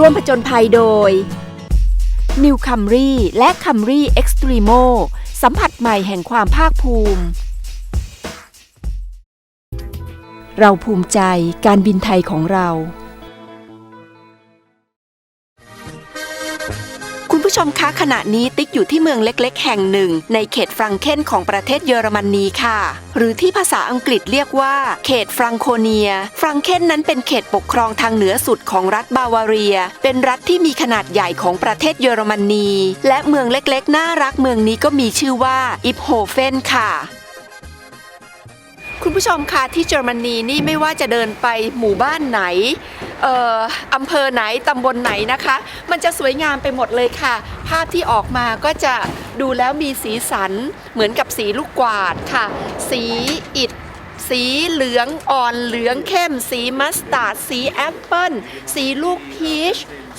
ร่วมผจญภัยโดย New Camry และ Camry Extremo สัมผัสใหม่แห่งความภาคภูมิ เราภูมิใจการบินไทยของเรา ผู้ชมคะขณะนี้ติ๊กอยู่ที่เมืองเล็ก ๆ แห่งหนึ่ง ในเขตฟรังเคนของประเทศเยอรมนีค่ะ หรือที่ภาษาอังกฤษเรียกว่า เขตฟรังโคเนีย ฟรังเคนนั้นเป็นเขตปกครองทางเหนือสุดของรัฐบาวาเรีย เป็นรัฐที่มีขนาดใหญ่ของประเทศเยอรมนีและเมืองเล็กๆ น่ารักเมืองนี้ก็มีชื่อว่าอิปโฮเฟนค่ะ คุณผู้ชมคะที่เยอรมนีนี่ไม่ว่าจะเดินไปหมู่บ้านไหนเอ่ออำเภอไหนตำบลไหนนะคะ มันจะสวยงามไปหมดเลยค่ะ ภาพที่ออกมาก็จะดูแล้วมีสีสันเหมือนกับสีลูกกวาดค่ะ สีอิฐสีเหลืองอ่อนเหลืองเข้ม สีมัสตาร์ดสีแอปเปิลสีลูกพีช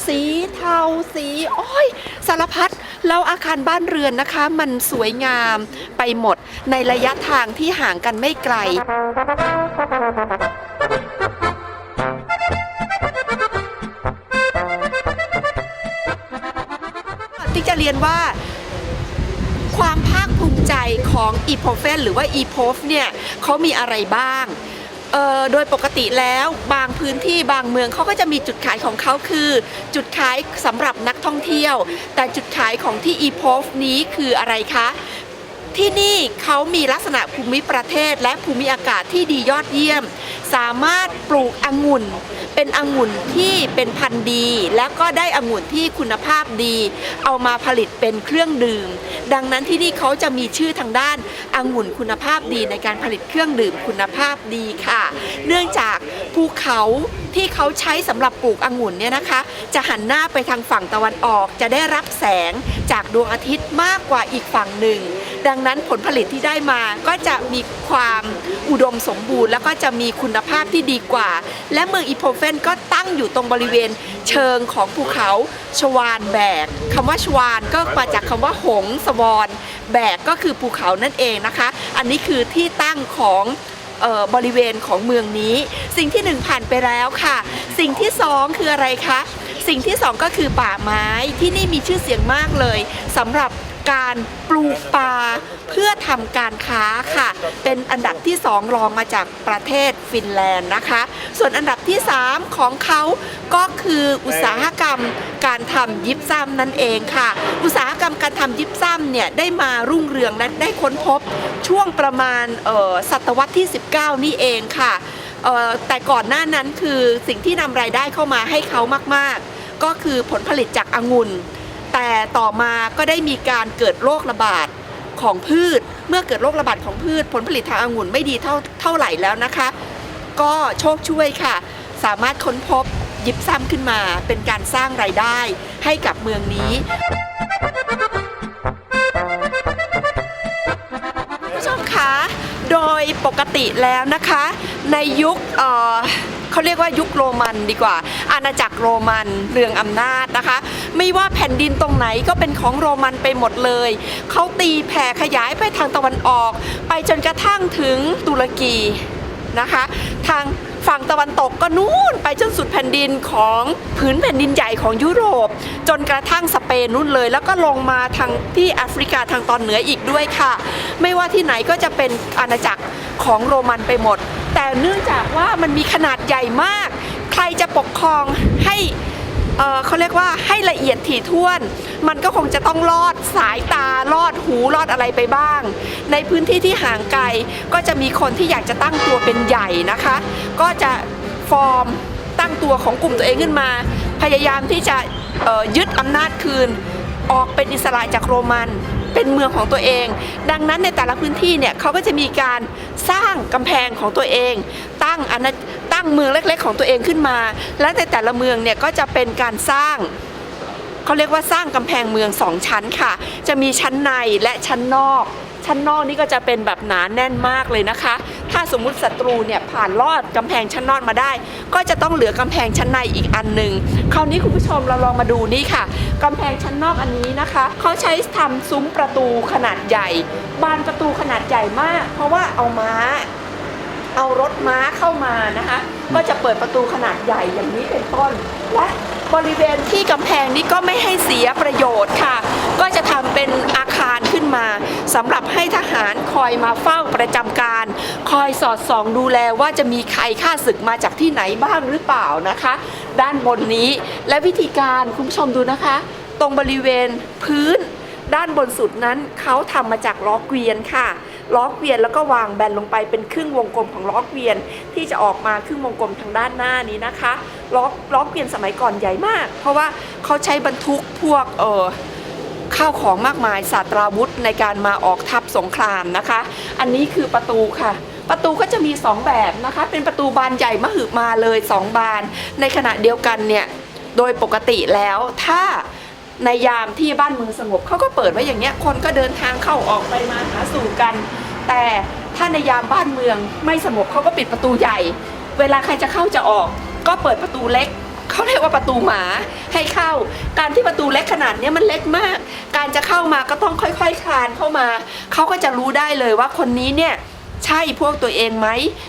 สีเทาสีอ้อยสารพัด แล้วอาคารบ้านเรือนนะคะ มันสวยงามไปหมดในระยะทางที่ห่างกันไม่ไกลที่จะเรียนว่าความภาคภูมิใจของอีโพเฟนหรือว่าอีโพฟเนี่ยเขามีอะไรบ้าง เอ่อโดยปกติแล้วบางพื้นที่บางเมืองเขาก็จะมีจุดขายของเขาคือ จุดขายสำหรับนักท่องเที่ยว แต่จุดขายของที่อีโพฟนี้คืออะไรคะที่นี่เขามีลักษณะภูมิประเทศและภูมิอากาศที่ดียอดเยี่ยม สามารถปลูกองุ่น เป็นองุ่นที่เป็นพันธุ์ดี แล้วก็ได้องุ่นที่คุณภาพดี เอามาผลิตเป็นเครื่องดื่ม ดังนั้นที่นี่เขาจะมีชื่อทางด้านองุ่นคุณภาพดีในการผลิตเครื่องดื่มคุณภาพดีค่ะ เนื่องจากภูเขาที่เขาใช้สำหรับปลูกองุ่นเนี่ยนะคะ จะหันหน้าไปทางฝั่งตะวันออก จะได้รับแสงจากดวงอาทิตย์มากกว่าอีกฝั่งหนึ่ง ดังนั้นผลผลิตที่ได้มาก็จะมีความอุดมสมบูรณ์ แล้วก็จะมีคุณภาพที่ดีกว่า และเมืองอีโพเฟนก็ตั้งอยู่ตรงบริเวณเชิงของภูเขาชวานแบกคำว่าชวานก็มาจากคำว่าหงส์สวอนแบกก็คือภูเขานั่นเองนะคะ อันนี้คือที่ตั้งของเอ่อบริเวณของเมืองนี้ สิ่งที่หนึ่งผ่านไปแล้วค่ะ สิ่งที่สองคืออะไรคะสิ่งที่สองก็คือป่าไม้ที่นี่มีชื่อเสียงมากเลยสำหรับ การปลูกป่าเพื่อทำการค้าค่ะ เป็นอันดับที่สองรองมาจากประเทศฟินแลนด์นะคะ ส่วนอันดับที่สามของเขาก็คืออุตสาหกรรมการทำยิปซัมนั่นเองค่ะ อุตสาหกรรมการทำยิปซัมเนี่ยได้มารุ่งเรืองและได้ค้นพบช่วงประมาณศตวรรษที่ 19 นี่เองค่ะแต่ก่อนหน้านั้นคือสิ่งที่นำรายได้เข้ามาให้เขามาก ๆ ก็คือผลผลิตจากองุ่น แต่ต่อมาก็ได้มีการเกิดโรคระบาดของพืช เมื่อเกิดโรคระบาดของพืช ผลผลิตทางองุ่นไม่ดีเท่าเท่าไหร่แล้วนะคะ ก็โชคช่วยค่ะ สามารถค้นพบยิบซ้ำขึ้นมาเป็นการสร้างรายได้ให้กับเมืองนี้คุณผู้ชมคะโดยปกติแล้วนะคะ ในยุค เขาเรียกว่ายุคโรมันดีกว่า อาณาจักรโรมันเรืองอำนาจนะคะ ไม่ว่าแผ่นดินตรงไหนก็เป็นของโรมันไปหมดเลยเขาตีแผ่ขยายไปทางตะวันออก ไปจนกระทั่งถึงตุรกีนะคะ ทาง ฝั่งตะวันตกก็นู่นไปจนสุดแผ่นดินของผืนแผ่นดินใหญ่ของยุโรป จนกระทั่งสเปนนู่นเลย แล้วก็ลงมาทางที่แอฟริกาทางตอนเหนืออีกด้วยค่ะ ไม่ว่าที่ไหนก็จะเป็นอาณาจักรของโรมันไปหมด แต่เนื่องจากว่ามันมีขนาดใหญ่มาก ใครจะปกครองให้เเขาเรียกว่าให้ละเอียดถี่ถ้วน มันก็คงจะต้องลอดสายตาลอด หูลอดอะไรไปบ้าง ในพื้นที่ที่ห่างไกลก็จะมีคนที่อยากจะตั้งตัวเป็นใหญ่นะคะ ก็จะฟอร์มตั้งตัวของกลุ่มตัวเองขึ้นมา พยายามที่จะยึดอำนาจคืน ออกเป็นอิสระจากโรมันเป็นเมืองของตัวเอง ดังนั้นในแต่ละพื้นที่เนี่ยเขาก็จะมีการสร้างกำแพงของตัวเอง ตั้งอาณาตั้งเมืองเล็ก ๆ ของตัวเองขึ้นมา และในแต่ละเมืองเนี่ยก็จะเป็นการสร้าง เขาเรียกว่าสร้างกำแพงเมืองสองชั้นค่ะ จะมีชั้นในและชั้นนอก ชั้นนอกนี่ก็จะเป็นแบบหนาแน่นมากเลยนะคะ ถ้าสมมุติศัตรูเนี่ยผ่านลอดกำแพงชั้นนอกมาได้ ก็จะต้องเหลือกำแพงชั้นในอีกอันหนึ่งคราวนี้คุณผู้ชมเราลองมาดูนี่ค่ะกำแพงชั้นนอกอันนี้นะคะเขาใช้ทำซุ้มประตูขนาดใหญ่ บานประตูขนาดใหญ่มาก เพราะว่าเอาม้าเอารถม้าเข้ามานะคะ ก็จะเปิดประตูขนาดใหญ่อย่างนี้เป็นต้น และ บริเวณที่กำแพงนี้ก็ไม่ให้เสียประโยชน์ค่ะ ก็จะทำเป็นอาคารขึ้นมาสำหรับให้ทหารคอยมาเฝ้าประจำการ คอยสอดส่องดูแลว่าจะมีใครฆ่าศึกมาจากที่ไหนบ้างหรือเปล่านะคะ ด้านบนนี้และวิธีการคุณผู้ชมดูนะคะ ตรงบริเวณพื้นด้านบนสุดนั้นเขาทำมาจากล้อเกวียนค่ะ ล้อเกวียนแล้วก็วางแบนลงไปเป็นครึ่งวงกลมของล้อเกวียน ที่จะออกมาครึ่งวงกลมทางด้านหน้านี้นะคะล้อล้อเกวียนสมัยก่อนใหญ่มาก เพราะว่าเขาใช้บรรทุกพวกเออข้าวของมากมายศาสตราวุธในการมาออกทัพสงครามนะคะ อันนี้คือประตูค่ะ ประตูก็จะมี 2 แบบนะคะ เป็นประตูบานใหญ่มหึมาเลย 2 บาน ในขณะเดียวกันเนี่ย โดยปกติแล้วถ้า ในยามที่บ้านเมืองสงบเขาก็เปิดไว้อย่างเงี้ยคนก็เดินทางเข้าออกไปมาหาสู่กัน แต่ถ้าในยามบ้านเมืองไม่สงบเขาก็ปิดประตูใหญ่ เวลาใครจะเข้าจะออก ก็เปิดประตูเล็กเขาเรียกว่าประตูหมาให้เข้า การที่ประตูเล็กขนาดนี้มันเล็กมาก การจะเข้ามาก็ต้องค่อยๆคลานเข้ามาเขาก็จะรู้ได้เลยว่าคนนี้เนี่ย ใช่พวกตัวเองไหม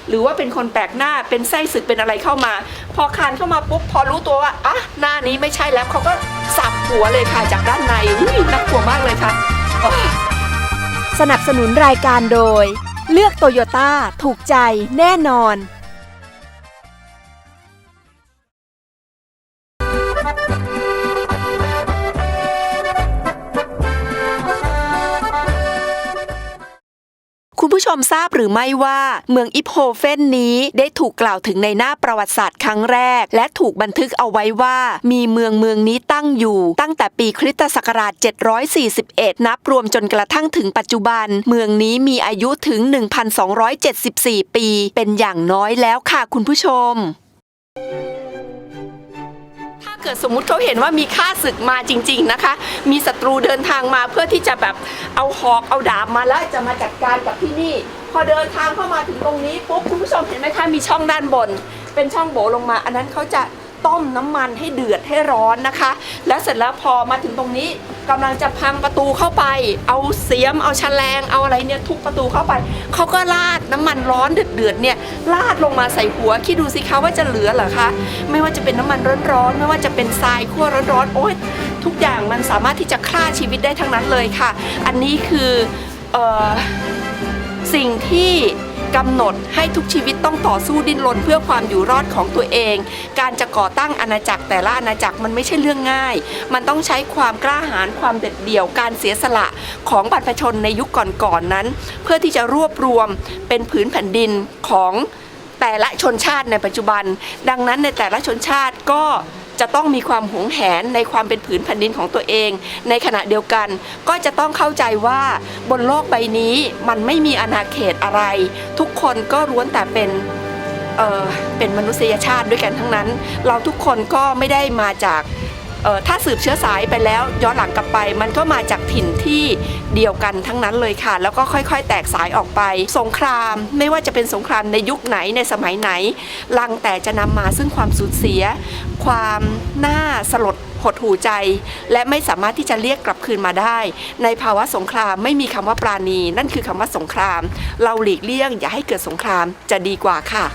หรือว่าเป็นคนแปลกหน้าเป็นไส้ศึกเป็นอะไรเข้ามา พอคานเข้ามาปุ๊บพอรู้ตัวว่าอะหน้านี้ไม่ใช่แล้วเขาก็สับหัวเลยค่ะจากด้านในอุ้ยน่ากลัวมากเลยค่ะ สนับสนุนรายการโดย เลือกโตโยต้าถูกใจแน่นอน มทราบหรือไม่ว่า เมืองอิปโฮเฟนนี้ได้ถูกกล่าวถึงในหน้าประวัติศาสตร์ครั้งแรก และถูกบันทึกเอาไว้ว่า มีเมืองเมืองนี้ตั้งอยู่ ตั้งแต่ปีคริสตศักราช 741 นับรวมจนกระทั่งถึงปัจจุบัน เมืองนี้มีอายุถึง 1,274 ปี เป็นอย่างน้อยแล้วค่ะคุณผู้ชมถ้า เกิดสมมุติเขาเห็นว่ามีข้าศึกมาจริง ๆนะคะ มีศัตรูเดินทางมาเพื่อที่จะแบบเอาหอกเอาดาบมาแล้วจะมาจัดการกับที่นี่ พอเดินทางเข้ามาถึงตรงนี้ปุ๊บคุณผู้ชมเห็นไหมคะมีช่องด้านบน เป็นช่องโบลงมา อันนั้นเขาจะต้มน้ำมันให้เดือดให้ร้อนนะคะ แล้วเสร็จแล้วพอมาถึงตรงนี้ กำลังจะพังประตูเข้าไป เอาเสียมเอาฉลงเอาอะไรเนี่ยทุบประตูเข้าไปเขาก็ราดน้ำมันร้อนเดือดๆเนี่ยราดลงมาใส่หัวคิดดูสิคะว่าจะเหลือเหรอคะไม่ว่าจะเป็นน้ำมันร้อนๆไม่ว่าจะเป็นทรายคั่วร้อนๆโอ๊ยทุกอย่างมันสามารถที่จะฆ่าชีวิตได้ทั้งนั้นเลยค่ะ อันนี้คือออสิ่งที่ กำหนดให้ทุกชีวิตต้องต่อสู้ดิ้นรนเพื่อความอยู่รอดของตัวเอง การจะก่อตั้งอาณาจักรแต่ละอาณาจักรมันไม่ใช่เรื่องง่าย มันต้องใช้ความกล้าหาญความเด็ดเดี่ยวการเสียสละของบรรพชนในยุคก่อนๆนนั้น เพื่อที่จะรวบรวมเป็นผืนแผ่นดินของแต่ละชนชาติในปัจจุบัน ดังนั้นในแต่ละชนชาติก็ จะต้องมีความหวงแหนในความเป็นผืนแผ่นดินของตัวเอง ในขณะเดียวกัน ก็จะต้องเข้าใจว่าบนโลกใบนี้มันไม่มีอาณาเขตอะไร ทุกคนก็ล้วนแต่เป็นเออเป็นมนุษยชาติด้วยกันทั้งนั้น เราทุกคนก็ไม่ได้มาจาก ถ้าสืบเชื้อสายไปแล้วย้อนหลังกลับไป มันก็มาจากถิ่นที่เดียวกันทั้งนั้นเลยค่ะ แล้วก็ค่อยๆ แตกสายออกไป สงครามไม่ว่าจะเป็นสงครามในยุคไหนในสมัยไหน ลังแต่จะนำมาซึ่งความสูญเสีย ความน่าสลดหดหูใจ และไม่สามารถที่จะเรียกกลับคืนมาได้ ในภาวะสงครามไม่มีคำว่าปราณี นั่นคือคำว่าสงคราม เราหลีกเลี่ยงอย่าให้เกิดสงครามจะดีกว่าค่ะ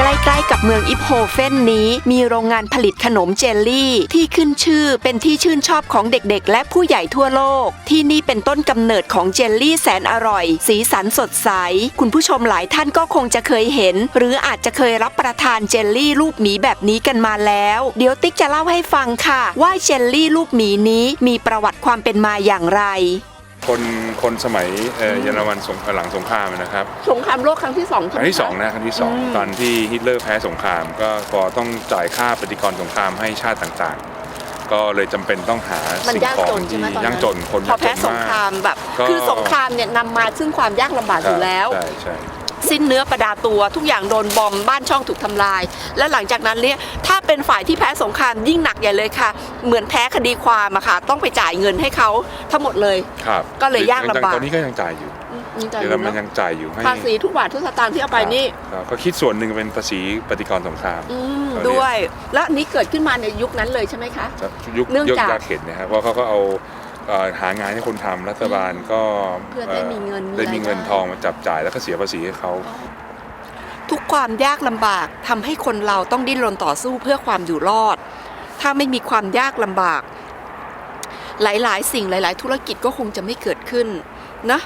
ใกล้ๆกับเมืองอิปโฮเฟนนี้ มีโรงงานผลิตขนมเจลลี่ที่ขึ้นชื่อเป็นที่ชื่นชอบของเด็กๆ และผู้ใหญ่ทั่วโลก ที่นี่เป็นต้นกำเนิดของเจลลี่แสนอร่อย สีสันสดใส คุณผู้ชมหลายท่านก็คงจะเคยเห็น หรืออาจจะเคยรับประทานเจลลี่รูปหมีแบบนี้กันมาแล้ว เดี๋ยวติ๊กจะเล่าให้ฟังค่ะ ว่าเจลลี่รูปหมีนี้มีประวัติความเป็นมาอย่างไร คนคนสมัยเอ่อเยอรมันสงหลังสงครามนะครับ สงครามโลกครั้งที่สองคใช่ไหมรั้งที่สคะองนะครั้งที่สองอืม ตอนที่ฮิตเลอร์แพ้สงคราม ก็พอต้องจ่ายค่าปฏิกรณ์สงครามให้ชาติต่างๆ ก็เลยจำเป็นต้องหามันสิ่งยากขอจงนใช่ที่ไหมตอนยากนั้นจนคนพอแพ้ยากจสนงมาก ครามแบบ ก็ คือสงครามเนี่ยนำมาซึ่งความยากลำบากอยู่แล้ว ใช่ใช่ สิ้นเนื้อประดาตัว ทุกอย่างโดนบอมบ้านช่องถูกทำลาย และหลังจากนั้นเนี่ยถ้าเป็นฝ่ายที่แพ้สงครามยิ่งหนักใหญ่เลยค่ะ เหมือนแพ้คดีความอะค่ะ ต้องไปจ่ายเงินให้เขาทั้งหมดเลยครับก็เลยยากลำบากตอนนี้ก็ยังจ่ายอยู่อืมนี่ใจเยอเย็รนมันเนยัอะงจ่ายอยู่ให้ภาษีทุกบาททุกสตางค์ที่เอาไปนี่ครับก็คิดส่วนหนึ่งเป็นภาษีปฏิกรณ์สงครามอืมตอนนี้ด้วย แล้วอันนี้เกิดขึ้นมาในยุคนั้นเลยใช่ไหมคะยุคเนื่องยุคจากยากเห็นนะครับเพราะเขาก็เอาเอ่อ หางานให้คนทำรัฐบาลก็เพื่อได้มีเงินมีได้มีเงินรายได้ทองมาจับจ่ายแล้วก็เสียภาษีให้เขาทุกความยากลำบากทำให้คนเราต้องดิ้นรนต่อสู้เพื่อความอยู่รอด ถ้าไม่มีความยากลำบาก หลายๆ สิ่งหลาย ๆ ธุรกิจก็คงจะไม่เกิดขึ้นนะ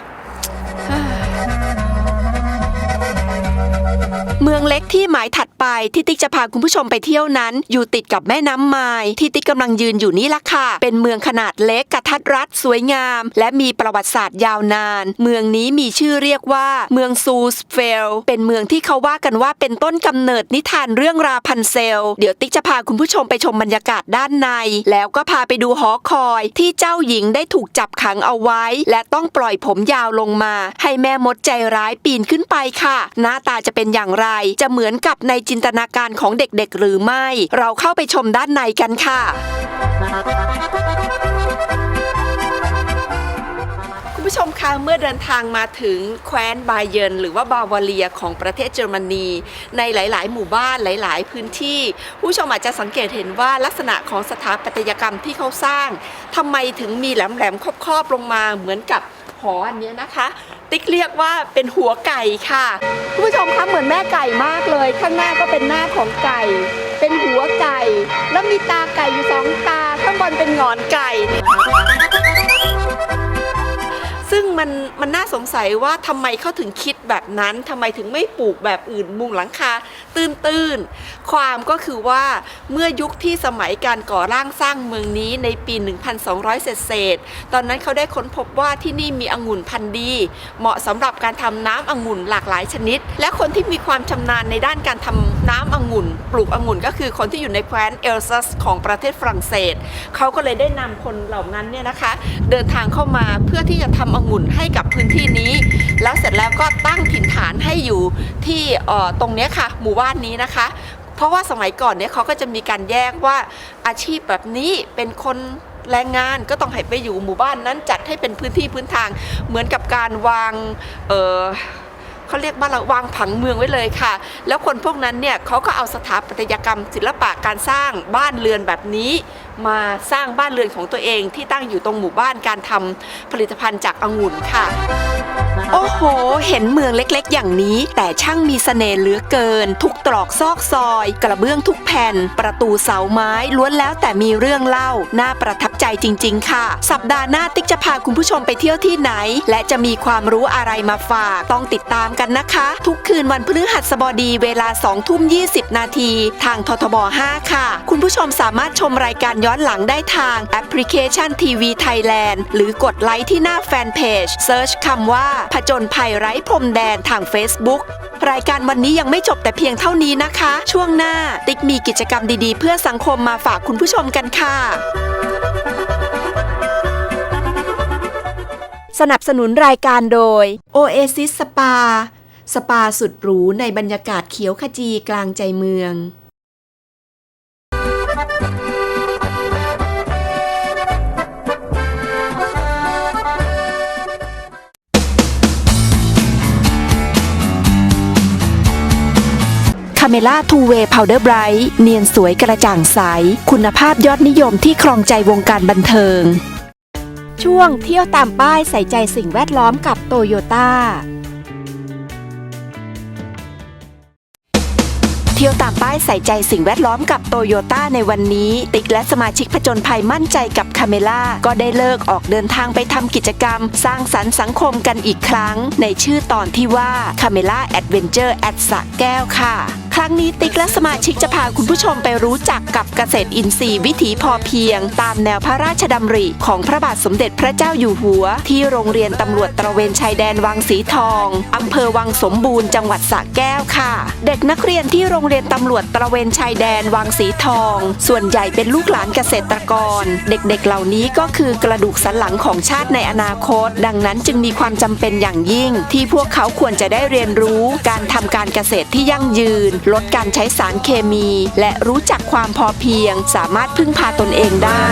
เมืองเล็กที่หมายถัด ไปที่ติ๊กจะพาคุณผู้ชมไปเที่ยวนั้น อยู่ติดกับแม่น้ำไมายที่ติ๊กกำลังยืนอยู่นี่ละค่ะ เป็นเมืองขนาดเล็กกระทัดรัดสวยงาม และมีประวัติศาสตร์ยาวนาน เมืองนี้มีชื่อเรียกว่า เมืองซูสเฟล เป็นเมืองที่เขาว่ากันว่าเป็นต้นกำเนิดนิทานเรื่องราพันเซล เดี๋ยวติ๊กจะพาคุณผู้ชมไปชมบรรยากาศด้านใน แล้วก็พาไปดูหอคอยที่เจ้าหญิงได้ถูกจับขังเอาไว้ และต้องปล่อยผมยาวลงมา ให้แม่มดใจร้ายปีนขึ้นไปค่ะ หน้าตาจะเป็นอย่างไร จะเหมือนกับในจิินตนาการของเด็กๆ หรือไม่ เราเข้าไปชมด้านในกันค่ะคุณผู้ชมคะเมื่อเดินทางมาถึงแคว้นบาเยนหรือว่าบาวาเรียของประเทศเยอรมนี ในหลาย ๆ หมู่บ้านหลาย ๆ พื้นที่ ผู้ชมอาจจะสังเกตเห็นว่าลักษณะของสถาปัตยกรรมที่เขาสร้างทำไมถึงมีแหลมๆครอบๆลงมาเหมือนกับหออันนี้นะคะ ติ๊กเรียกว่าเป็นหัวไก่ค่ะคุณผู้ชมคะเหมือนแม่ไก่มากเลย ข้างหน้าก็เป็นหน้าของไก่ เป็นหัวไก่ แล้วมีตาไก่อยู่สองตา ข้างบนเป็นหงอนไก่ มันมันน่าสงสัยว่าทำไมเขาถึงคิดแบบนั้นทำไมถึงไม่ปลูกแบบอื่นมุงหลังคาตื้นๆ ความก็คือว่าเมื่อยุคที่สมัยการก่อร่างสร้างเมืองนี้ในปี 1,200 เศษเศษตอนนั้นเขาได้ค้นพบว่าที่นี่มีองุ่นพันธุ์ดี เหมาะสำหรับการทำน้ำองุ่นหลากหลายชนิด และคนที่มีความชำนาญในด้านการทำน้ำองุ่น ปลูกองุ่นก็คือคนที่อยู่ในแคว้นเอลซัสของประเทศฝรั่งเศสเขาก็เลยได้นำคนเหล่านั้นเนี่ยนะคะ เดินทางเข้ามาเพื่อที่จะทำองุ่นให้กับพื้นที่นี้ แล้วเสร็จแล้วก็ตั้งถิ่นฐานให้อยู่ที่ตรงนี้ค่ะ หมู่บ้านนี้นะคะ เพราะว่าสมัยก่อนเนี่ยเขาก็จะมีการแยกว่าอาชีพแบบนี้เป็นคนแรงงานก็ต้องให้ไปอยู่หมู่บ้านนั้นจัดให้เป็นพื้นที่พื้นทางเหมือนกับการวางเออ เขาเรียกว่าเราวางผังเมืองไว้เลยค่ะ แล้วคนพวกนั้นเนี่ยเขาก็เอาสถาปัตยกรรม ศิลปะการสร้างบ้านเรือนแบบนี้มาสร้างบ้านเรือนของตัวเองที่ตั้งอยู่ตรงหมู่บ้านการทำผลิตภัณฑ์จากองุ่นค่ะ โอ้โห เห็นเมืองเล็กๆ อย่างนี้ แต่ช่างมีเสน่ห์เหลือเกิน ทุกตรอกซอกซอย กระเบื้องทุกแผ่น ประตูเสาไม้ล้วนแล้วแต่มีเรื่องเล่าน่าประทับ ใจจริง ๆ ค่ะ สัปดาห์หน้าติ๊กจะพาคุณผู้ชมไปเที่ยวที่ไหน และจะมีความรู้อะไรมาฝาก ต้องติดตามกันนะคะ ทุกคืนวันพฤหัสบดีเวลา2ทุ่ม20 นาทีทางททบ 5 ค่ะ คุณผู้ชมสามารถชมรายการย้อนหลังได้ทางแอปพลิเคชันทีวีไทยแลนด์หรือกดไลค์ที่หน้าแฟนเพจเซิร์ชคำว่าผจญภัยไร้พรมแดนทาง Facebook รายการวันนี้ยังไม่จบแต่เพียงเท่านี้นะคะ ช่วงหน้าติ๊กมีกิจกรรมดีๆ เพื่อสังคมมาฝากคุณผู้ชมกันค่ะ สนับสนุนรายการโดย Oasis Spa สปาสุดหรูในบรรยากาศเขียวขจีกลางใจเมือง คาเมล่าทูเวย์พาวเดอร์ไบรท์เนียนสวยกระจ่างใส คุณภาพยอดนิยมที่ครองใจวงการบันเทิง ช่วงเที่ยวตามป้ายใส่ใจสิ่งแวดล้อมกับโตโยต้าเที่ยวตามป้ายใส่ใจสิ่งแวดล้อมกับโตโยต้าในวันนี้ ติ๊กและสมาชิกผจญภัยมั่นใจกับคาเมล่าก็ได้เลิกออกเดินทางไปทำกิจกรรม สร้างสรรค์สังคมกันอีกครั้ง ในชื่อตอนที่ว่าคาเมล่าแอดเวนเจอร์แอดสระแก้วค่ะ ครั้งนี้ติ๊กและสมาชิกจะพาคุณผู้ชมไปรู้จักกับเกษตรอินทรีย์วิถีพอเพียง ตามแนวพระราชดำริของพระบาทสมเด็จพระเจ้าอยู่หัว ที่โรงเรียนตำรวจตระเวนชายแดนวังสีทองอำเภอวังสมบูรณ์จังหวัดสระแก้วค่ะ เด็กนักเรียนที่โรงเรียนตำรวจตระเวนชายแดนวังสีทอง ส่วนใหญ่เป็นลูกหลานเกษตรกร เด็กๆเหล่านี้ก็คือกระดูกสันหลังของชาติในอนาคต ดังนั้นจึงมีความจำเป็นอย่างยิ่ง ที่พวกเขาควรจะได้เรียนรู้การทำการเกษตรที่ยั่งยืนลดการใช้สารเคมี และรู้จักความพอเพียง สามารถพึ่งพาตนเองได้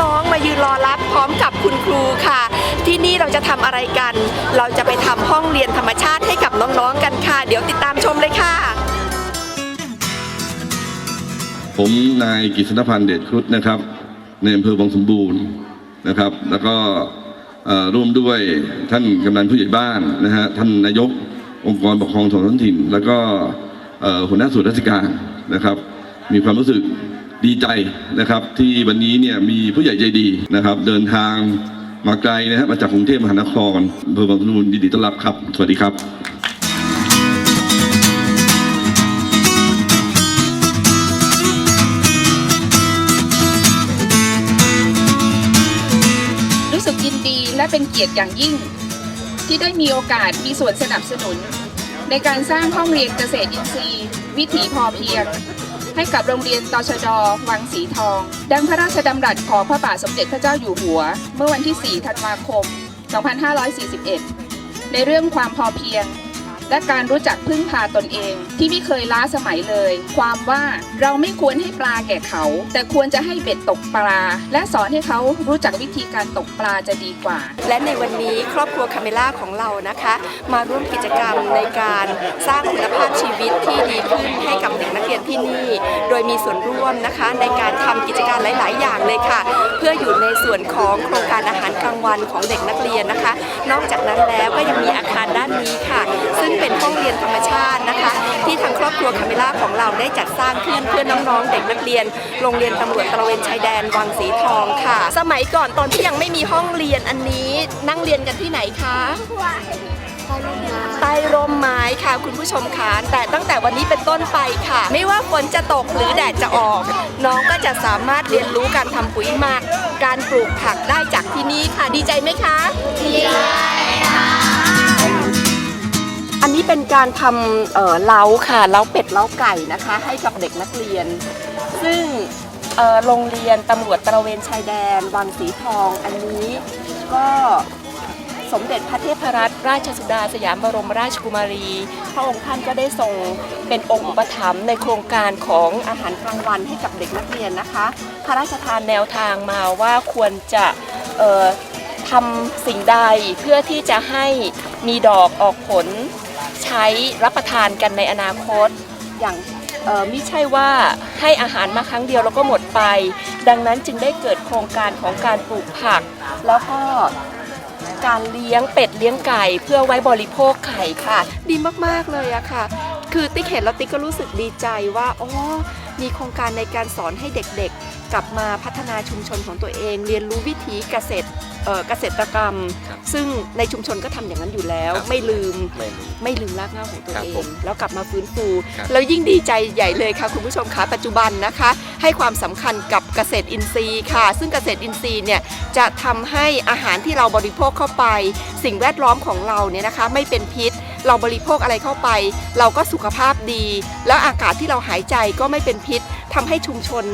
น้องๆมายืนรอรับพร้อมกับคุณครูค่ะ ที่นี่เราจะทำอะไรกัน เราจะไปทำห้องเรียนธรรมชาติให้กับน้องๆกันค่ะ เดี๋ยวติดตามชมเลยค่ะ ผมนายกฤษณพันธ์เดชครุฑนะครับในอำเภอวังสมบูรณ์นะครับ แล้วก็เอ่อร่วมด้วยท่านกำนันผู้ใหญ่บ้านนะฮะท่านนายก องค์กรปกครองส่วนท้องถิ่น แล้วก็หัวหน้าส่วนราชการนะครับ มีความรู้สึกดีใจนะครับ ที่วันนี้เนี่ยมีผู้ใหญ่ใจดีนะครับ เดินทางมาไกลนะฮะมาจากกรุงเทพมหานครอำเภอวังสมบูรณ์ยินดีต้อนรับครับ สวัสดีครับ รู้สึกยินดีและเป็นเกียรติอย่างยิ่ง ที่ได้มีโอกาสมีส่วนสนับสนุน ในการสร้างห้องเรียนเกษตรอินทรีย์ วิถีพอเพียง ให้กับโรงเรียนตชด วังสีทอง ดังพระราชดำรัสของพระบาทสมเด็จพระเจ้าอยู่หัว เมื่อวันที่ 4 ธันวาคม 2541 ในเรื่องความพอเพียง และการรู้จักพึ่งพาตนเอง ที่ไม่เคยล้าสมัยเลย ความว่าเราไม่ควรให้ปลาแก่เขา แต่ควรจะให้เบ็ดตกปลา และสอนให้เขารู้จักวิธีการตกปลาจะดีกว่า และในวันนี้ครอบครัวคาเมล่าของเรานะคะ มาร่วมกิจกรรมในการสร้างคุณภาพชีวิตที่ดีขึ้นให้กับเด็กนักเรียนที่นี่ โดยมีส่วนร่วมนะคะในการทำกิจการหลาย ๆ อย่างเลยค่ะ เพื่ออยู่ในส่วนของโครงการอาหารกลางวันของเด็กนักเรียนนะคะ นอกจากนั้นแล้วก็ยังมีอาคารด้านนี้ค่ะ ซึ่งเป็นห้องเรียนธรรมชาตินะคะ ที่ทางครอบครัวคาเมล่าของเราได้จัดสร้างขึ้นเพื่อน้องๆเด็กนักเรียน โรงเรียนตำรวจตระเวนชายแดนวังสีทองค่ะ สมัยก่อนตอนที่ยังไม่มีห้องเรียนอันนี้นั่งเรียนกันที่ไหนคะใต้ร่มไม้ค่ะคุณผู้ชมคะแต่ตั้งแต่วันนี้เป็นต้นไปค่ะ ไม่ว่าฝนจะตกหรือแดดจะออก น้องก็จะสามารถเรียนรู้การทำปุ๋ยหมัก การปลูกผักได้จากที่นี่ค่ะดีใจไหมคะดีใจ เป็นการทำเอ่อเล้าค่ะเล้าเป็ดเล้าไก่นะคะ ให้กับเด็กนักเรียน ซึ่งเอ่อโรงเรียนตำรวจตระเวนชายแดนวังสีทองอันนี้ก็สมเด็จพระเทพรัตนราชสุดาสยามบรมราชกุมารี พระองค์ท่านก็ได้ทรงเป็นองค์อุปถัมภ์ในโครงการของอาหารกลางวันให้กับเด็กนักเรียนนะคะ พระราชทานแนวทางมาว่าควรจะเอ่อทำสิ่งใดเพื่อที่จะให้มีดอกออกผล ใช้รับประทานกันในอนาคตอย่างไม่ใช่ว่าให้อาหารมาครั้งเดียวแล้วก็หมดไป ดังนั้นจึงได้เกิดโครงการของการปลูกผัก แล้วก็การเลี้ยงเป็ดเลี้ยงไก่ เพื่อไว้บริโภคไข่ค่ะ ดีมากๆเลยอะค่ะ คือติ๊กเห็นแล้วติ๊กก็รู้สึกดีใจว่าอ๋อ มีโครงการในการสอนให้เด็กๆ กลับมาพัฒนาชุมชนของตัวเอง เรียนรู้วิถีเกษตรเอ่อเกษตรกรรม ซึ่งในชุมชนก็ทำอย่างนั้นอยู่แล้ว ไม่ลืมไม่รู้ไม่ลืมรากเหง้าของตัวครับเอผงมแล้วกลับมาฟื้นฟูครับแล้วยิ่งดีใจใหญ่เลยค่ะคุณผู้ชมคะปัจจุบันนะคะ ให้ความสำคัญกับเกษตรอินทรีย์ค่ะ ซึ่งเกษตรอินทรีย์เนี่ยจะทำให้อาหารที่เราบริโภคเข้าไป สิ่งแวดล้อมของเราเนี่ยนะคะไม่เป็นพิษ เราบริโภคอะไรเข้าไป เราก็สุขภาพดี แล้วอากาศที่เราหายใจก็ไม่เป็นพิษทำให้ชุมชน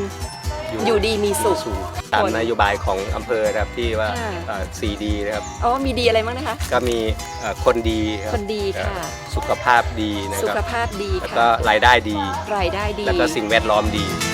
อยู่ดีมีสุข ตามนโยบายของอำเภอนะครับที่ว่าค่ะเอ่อ 4D นะครับอ๋อมีดีอะไรบ้างนะคะ ก็มีเอ่อคนดีรับคนดีค่ะ เอ่อสุขภาพดีนะสุคขรับภาพดีแล้วก็ค่ะรายได้ดี รายได้ดี แล้วก็สิ่งแวดล้อมดีค